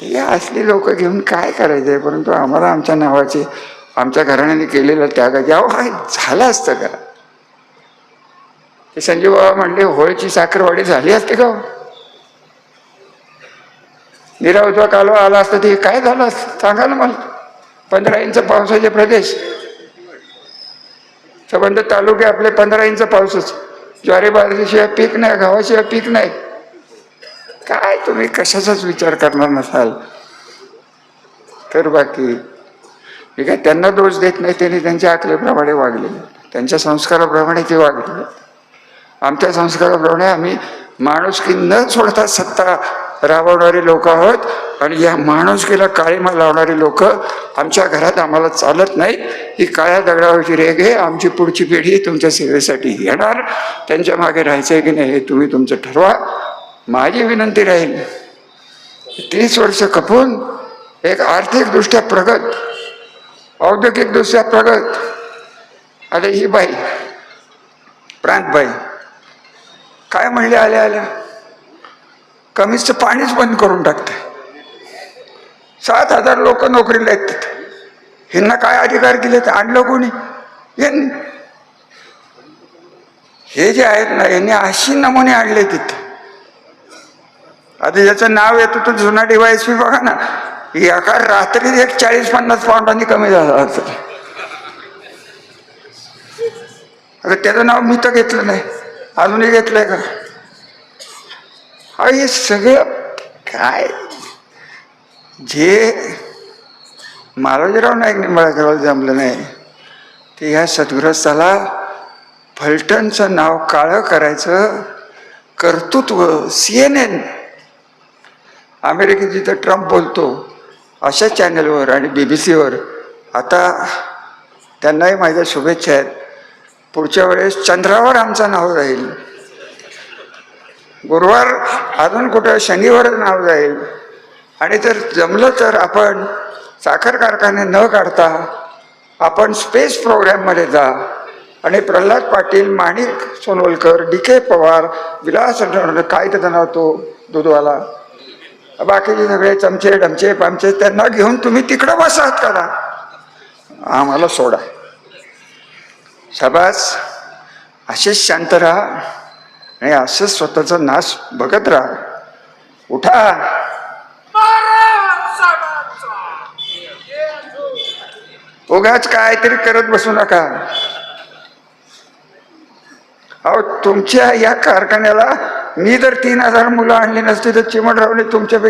ते असली लोक घेऊन काय करायचं आहे परंतु आम्हाला आमच्या नावाचे आमच्या घराण्याने केलेलं त्याग अहो काय झालं असतं का ते संजय बाबा म्हणले होळीची साखरवाडी झाली असते का हो? निरावजवा कालवा आला असता ते काय झालं असतं सांगा ना मला? पंधरा इंच पावसाचे प्रदेश. संबंध तालुके आपले पंधरा इंच पाऊसच. ज्वारी बाजरीशिवाय पीक नाही गव्हाशिवाय पीक नाही. काय तुम्ही कशाचाच विचार करणार नसाल? तर बाकी मी काय त्यांना दोष देत नाही त्यांनी त्यांच्या आकलेप्रमाणे वागले. त्यांच्या संस्काराप्रमाणे ते वागले. आमच्या संस्काराप्रमाणे आम्ही माणुसकी न सोडता सत्ता राबवणारी लोक आहोत आणि या माणुसकीला काळीमा लावणारी लोक आमच्या घरात आम्हाला चालत नाहीत. ही काळ्या दगडावरची रेग आहे. आमची पुढची पिढी तुमच्या सेवेसाठी येणार. त्यांच्या मागे राहायचं आहे की नाही हे तुम्ही तुमचं ठरवा. माझी विनंती राहील तीस वर्ष खपून एक आर्थिकदृष्ट्या प्रगत औद्योगिकदृष्ट्या प्रगत अरे ही बाई प्रांतबाई काय म्हणले आल्या आल्या? कमीचं पाणीच बंद करून टाकते. सात हजार लोक नोकरीला आहेत तिथे. ह्यांना काय अधिकार दिले ते आणलं कोणी? यांनी. हे जे आहेत ना यांनी अशी नमुने आणले तिथे. आता ज्याचं नाव येतं तो जुना डिवाइस बी बघा ना एका रात्रीत एक चाळीस पन्नास पाऊंडांनी कमी झाला असं. आता त्याचं नाव मी तर घेतलं नाही अजूनही घेतलंय का? अहो, हे सगळं काय? जे मालोजीराव नाईक निंबाळकरला जमलं नाही ते ह्या सद्ग्रस्ताला फलटणचं नाव काळं करायचं कर्तृत्व सी एन एन अमेरिकेत जिथं ट्रम्प बोलतो अशा चॅनलवर आणि बी बी सीवर आता त्यांनाही माझ्या शुभेच्छा आहेत. पुढच्या वेळेस चंद्रावर आमचं नाव जाईल गुरुवार अजून कुठं शनिवार नाव जाईल आणि जर जमलं तर आपण साखर कारखाने न काढता आपण स्पेस प्रोग्रॅममध्ये जा. आणि प्रल्हाद पाटील माणिक सोनवलकर डी के पवार विलास काय त्याचं नाव तो दुधवाला. बाकीचे सगळे चमचे डमचे पामचे त्यांना घेऊन तुम्ही तिकडं बसात करा. आम्हाला सोडा. शाबास. असेच शांत राहा आणि असंच स्वतःचा नाश बघत राहा. उठा. उगाच काहीतरी करत बसू नका. अहो तुमच्या या कारखान्याला मी जर तीन हजार मुलं आणली नसती तर चिमणरावने तुमच्यापैकी